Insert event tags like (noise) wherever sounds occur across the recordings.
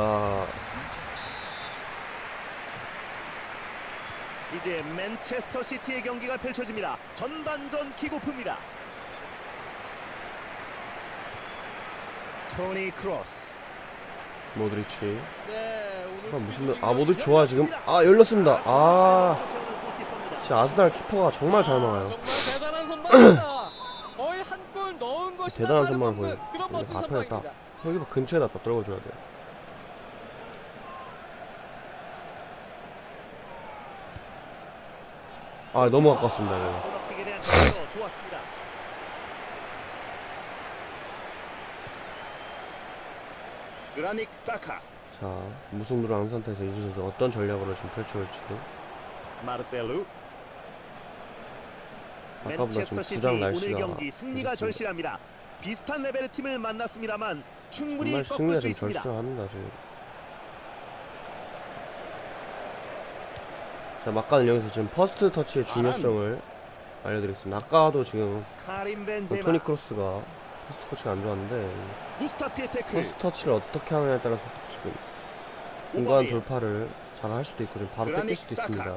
자, 이제 맨체스터 시티의 경기가 펼쳐집니다. 전반전 킥오프입니다. 토니 크로스. 모드리치. 네, 아, 무슨 아 모드리치 좋아 지금. 아 열렸습니다. 아 진짜 아스날 키퍼가 정말 잘 막아요. 정말 대단한 선방을 보여. 딱 선방입니다. 여기 봐 근처에다 딱 떨궈줘야 돼. 아 너무 아깝습니다. 이거. 코너킥에 대한 정도 좋았습니다. 그라닉 사카, 자 무승부를 한 상태에서 이준 선수 어떤 전략으로 좀 펼쳐올지. 마르셀루. 아까보다 지금 맨체스터 시티 부장 오늘 날씨가 경기 승리가. 절실합니다. 비슷한 레벨의 팀을 만났습니다만 충분히 정말 꺾을 승리가 수 지금 있습니다. 절실합니다 지금. 자 막간을 이용해서 지금 퍼스트 터치의 중요성을 알려드리겠습니다. 아까도 지금 그 토니 크로스가 퍼스트 터치가 안 좋았는데 퍼스트 터치를 어떻게 하느냐에 따라서 지금 공간. 돌파를 잘 할 수도 있고 좀 바로 뺏길 수도. 있습니다.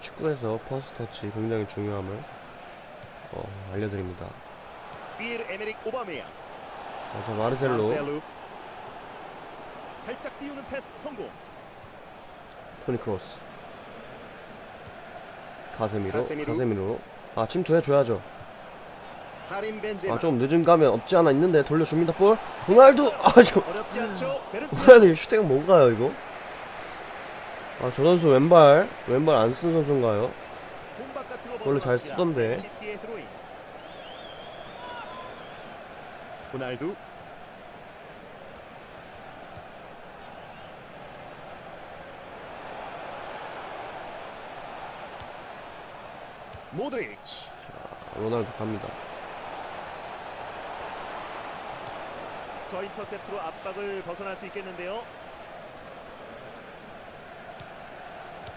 축구에서 퍼스트 터치 굉장히 중요함을 어, 알려드립니다. 오바메양, 자, 자 마르셀로. 살짝 띄우는 패스 성공. 토니 크로스 가세미로 가세미로. 가세미로 아 침투해 줘야죠 카림 벤제마. 아 조금 늦은 감은 없지 않아 있는데 돌려줍니다 볼 호날두 아저 어렵지 않죠? 베르트. 호날두 슈팅은 뭔가요 이거 아 저 선수 왼발 왼발 안쓴 선수인가요 공 원래 잘. 쓰던데. 시티의 드로잉. 호날두. 모드리치. 로날두 갑니다 저 인터셉트로 압박을 벗어날 수 있겠는데요.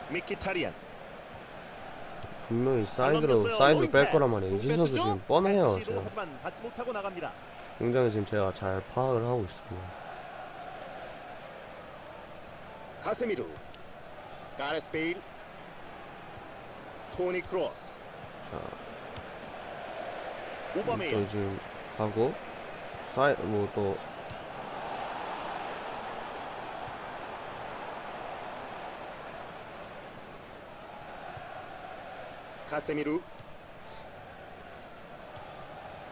미키타리안. 분명히 사이드로. 사이드로 뺄. 거란 말이에요 이진 선수 지금 뻔해요 하지만 받지 못하고 나갑니다. 굉장히 지금 제가 잘 파악을 하고 있습니다 가세미루. 가레스 베일. 토니 크로스. 오바메양. 또 지금 가고 사이 뭐또. 카세미루.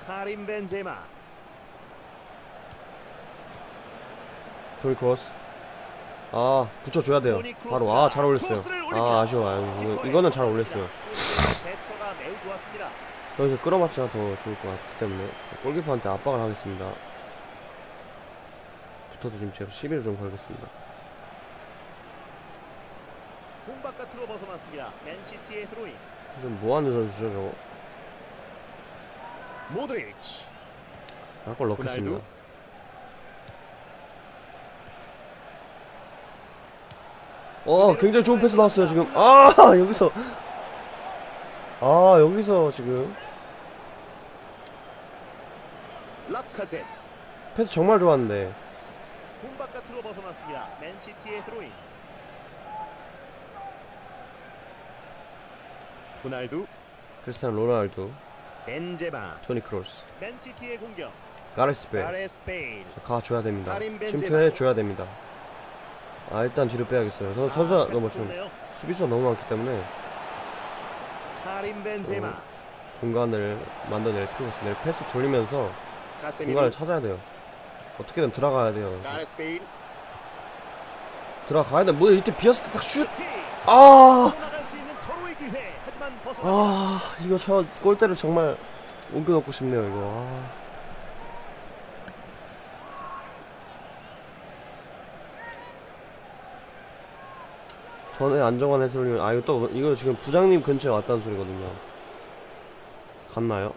카림 벤제마. 토니 크로스. 아 붙여줘야 돼요. 바로 아 잘 올렸어요. 크로스를 올립니다. 아 이거, 이거는 잘 올렸어요 매우 좋았습니다. 여기서 끌어맞지가 더 좋을 것 같기 때문에 골키퍼한테 압박을 하겠습니다. 붙어서 지금 제가 시비를 좀 걸겠습니다. 공 바깥으로 벗어났습니다. 맨시티의 드로잉 좀 뭐하는 선수죠 저거. 모드리치. 한골 넣겠습니다. 어 굉장히 좋은 패스 나왔어요 지금. 아 여기서 아 여기서 지금. 패스 정말 좋았는데. 공 바깥으로 벗어났습니다. 맨시티의 드로잉 호날두. 크리스티안 로날두. 벤제마. 토니 크로스. 맨시티의 공격. 가레스 베일. 가줘야 됩니다. 카림 벤제마. 침투해 줘야 됩니다. 아 일단 뒤로 빼야겠어요. 선, 선수가 아, 너무 좀. 수비수가 너무 많기 때문에 카림 벤제마. 공간을 만들어낼 내 패스 돌리면서 공간을 찾아야 돼요. 어떻게든 들어가야 돼요. 들어가야 돼 뭐 이때 비었을 때 딱 슛! 킥! 아! 아 이거 저 골대를 정말 옮겨놓고 싶네요 이거. 아. 전에 안정환 해설위원 아 이거 또 이거 지금 부장님 근처에 왔다는 소리거든요 갔나요?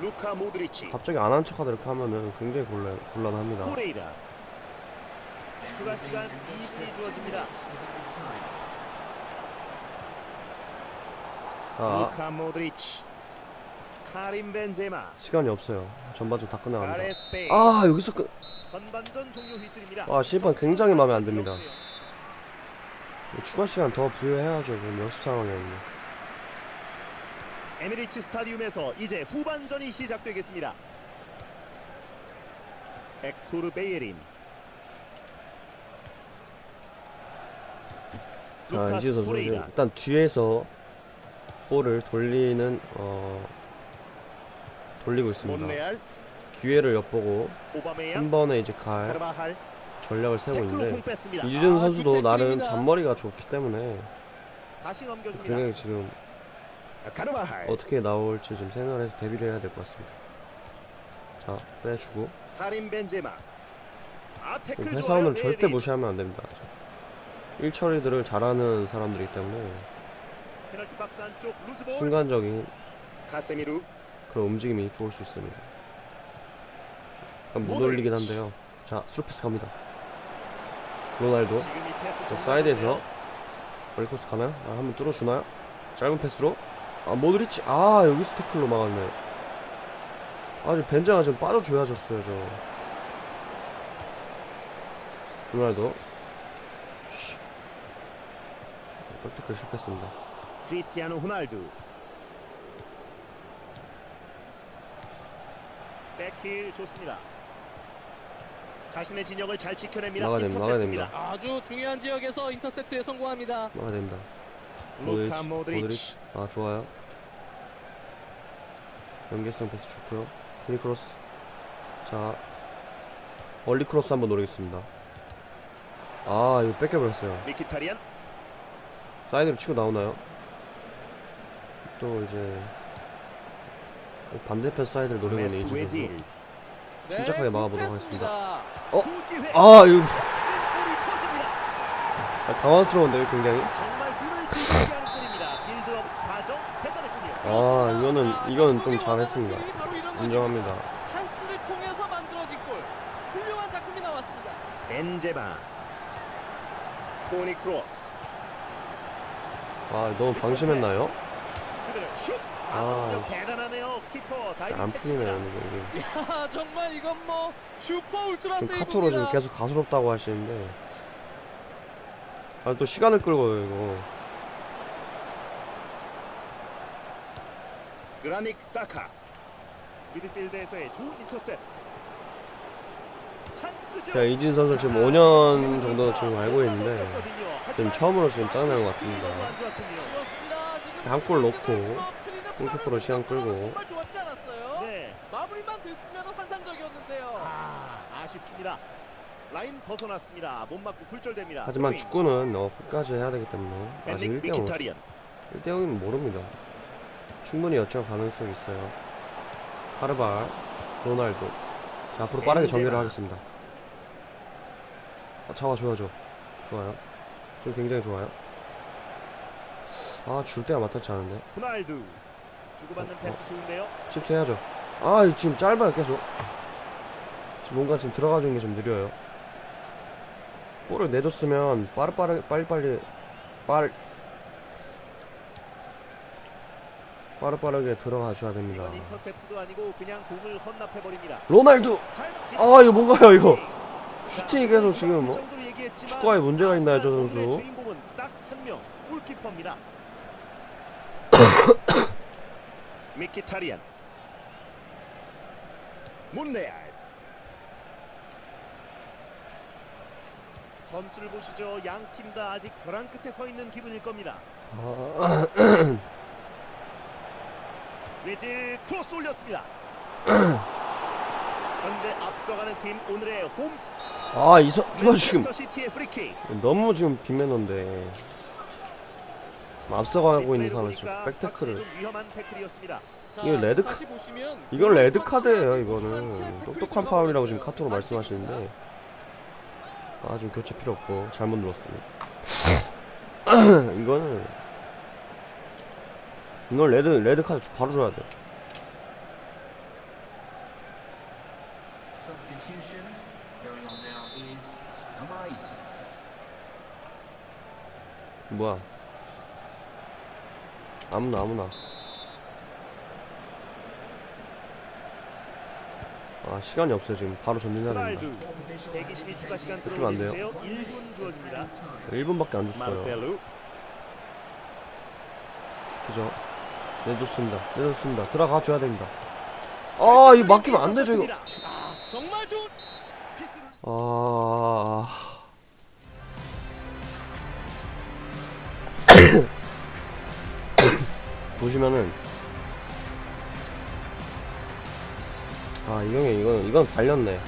루카 모드리치. 갑자기 안 한 척하다 이렇게 하면은 굉장히 곤란, 곤란합니다 코레이라. 추가 시간 2분이 주어집니다. 자 루카 모드리치. 카림 벤제마, 시간이 없어요. 전반전 다 끝나갑니다. 가레스 베일. 아 여기서 끝. 전반전 종료 휘슬입니다. 아 심판 굉장히 마음에 안 듭니다. 추가 시간 더 부여해야죠. 지금 역습 상황이거든요. 에미리츠 스타디움에서 이제 후반전이 시작되겠습니다. 엑토르 베예린. 자 루카스 이지우 선수. 일단 뒤에서 볼을 돌리는 어 돌리고 있습니다. 몬레알, 기회를 엿보고 오바메양, 한 번에 이제 갈 카르바할, 전략을 세우고 있는데. 이주준 아, 선수도 나름. 잔머리가 좋기 때문에. 굉장히 지금 어떻게 나올지 좀 생각을 해서 대비를 해야 될 것 같습니다. 자 빼주고. 아. 회사원을 절대 베예린. 무시하면 안 됩니다. 일 처리들을 잘하는 사람들이기 때문에. 순간적인 그런 움직임이 좋을 수 있습니다. 못. 올리긴 한데요. 자, 스루패스 갑니다. 로날도. 자, 사이드에서. 머리코스 가나요? 아, 한번 뚫어주나요? 짧은 패스로. 아, 모드리치. 아, 여기서 태클로 막았네. 아, 저 벤자가 좀 빠져줘야 졌어요, 저. 로날도. 씨. 백태클 실패했습니다. 크리스티아노 호날두. 백힐 좋습니다. 자신의 진영을 잘 지켜냅니다. 막아야 됩니다, 막아야 인터셉트입니다. 아주 중요한 지역에서 인터셉트에 성공합니다. 막아야 됩니다. 루카 모드리치. 모드리치. 모드리치. 아, 좋아요. 연계성 패스 좋고요. 크로스. 자, 얼리 크로스 한번 노리겠습니다. 아, 이거 뺏겨버렸어요. 미키타리안 사이드로 치고 나오나요? 또 이제 반대편 사이드를 노리고 있는 메스트. 웨질 네, 침착하게 막아보도록 굽혔습니다. 어? 아, 이거. 아, 당황스러운데요, 굉장히. 아, 이거는 이거는 좀 잘했습니다. 인정합니다. 벤제마 토니 크로스 아, 너무 방심했나요? 아, 아, 대단하네요. 키퍼 안 풀리네요, 캐치입니다. 이게. 야, 정말 이건 뭐 슈퍼 울트라 지금 세이브입니다. 카토로 지금 계속 가수롭다고 하시는데 아 또 시간을 끌고요 이거 그라닉 사카 미드필드에서의 좋은 인터셉트 찬스죠. 제가 이진 선수 지금 5년 정도 지금 알고 있는데 지금 처음으로 지금 짜증난 것 같습니다. 지금 한골 넣고 골키퍼로 시간 끌고. 정말 좋았지 않았어요? 네. 마무리만 됐으면 환상적이었는데요. 아, 아쉽습니다. 라인 벗어났습니다. 못 맞고 굴절됩니다. 하지만. 축구는 어, 끝까지 해야 되기 때문에 아직 벤릭 1대0 미키타리안 1대0이면 모릅니다 충분히 역전 가능성이 있어요 카르발 로날도 자 앞으로 빠르게 정리를 하겠습니다 아, 잡아줘야죠 좋아요 지금 굉장히 좋아요 아 줄 때가 마땅치 않은데 호날두 주고받는 어, 패스 좋은데요. 시프트 해야죠. 아, 이 지금 짧아요, 계속. 지금 뭔가 지금 들어가 주는 게 좀 느려요. 볼을 내줬으면 빠르빠르 빨리빨리 빠르 빠르빠르게 들어가 줘야 됩니다. 이건 인터셉트도 아니고 그냥 공을 헌납해 버립니다. 로날두. 아, 이거 뭔가요, 이거? 슈팅이 계속 지금 뭐 축구화에 문제가 있나요, 저 선수? 주인공은 딱 한 명, 골키퍼입니다. 미키타리안, 문레알. 점수를 보시죠. 양 팀 다 아직 벼랑 끝에 서 있는 기분일 겁니다. 아, 외질 크로스 올렸습니다. 현재 앞서가는 팀 오늘의 홈 아, 이 선수가 지금 맨체스터 시티의 프리킥. 너무 지금 빅매너인데 앞서가고 있는 상황에서 지금. 자, 이거 레드 다시 보시면 이건 레드 카드예요 이거는. 똑똑한 파울이라고 지금 카톡으로 말씀하시는데. 아 지금 교체 필요 없고 잘못 눌렀습니다. (clears throat) 이거는 이건 레드 레드 카드 바로 줘야 돼. Substitution going on now is number 80. 뭐야 아무나 아무나. 아 시간이 없어요 지금. 바로 전진해야 됩니다. 호날두 120일 추가 시간 뺏기면 안 돼요. 들어오는데요. 1분 주어집니다. 1분밖에 안 줬어요. 그죠? 내줬습니다. 내줬습니다. 들어가 줘야 됩니다. 아 이거 맡기면 안 되죠 이거. 아, 정말 좋은 피스를 아 보시면은 아 이형이 이건 이건 발렸네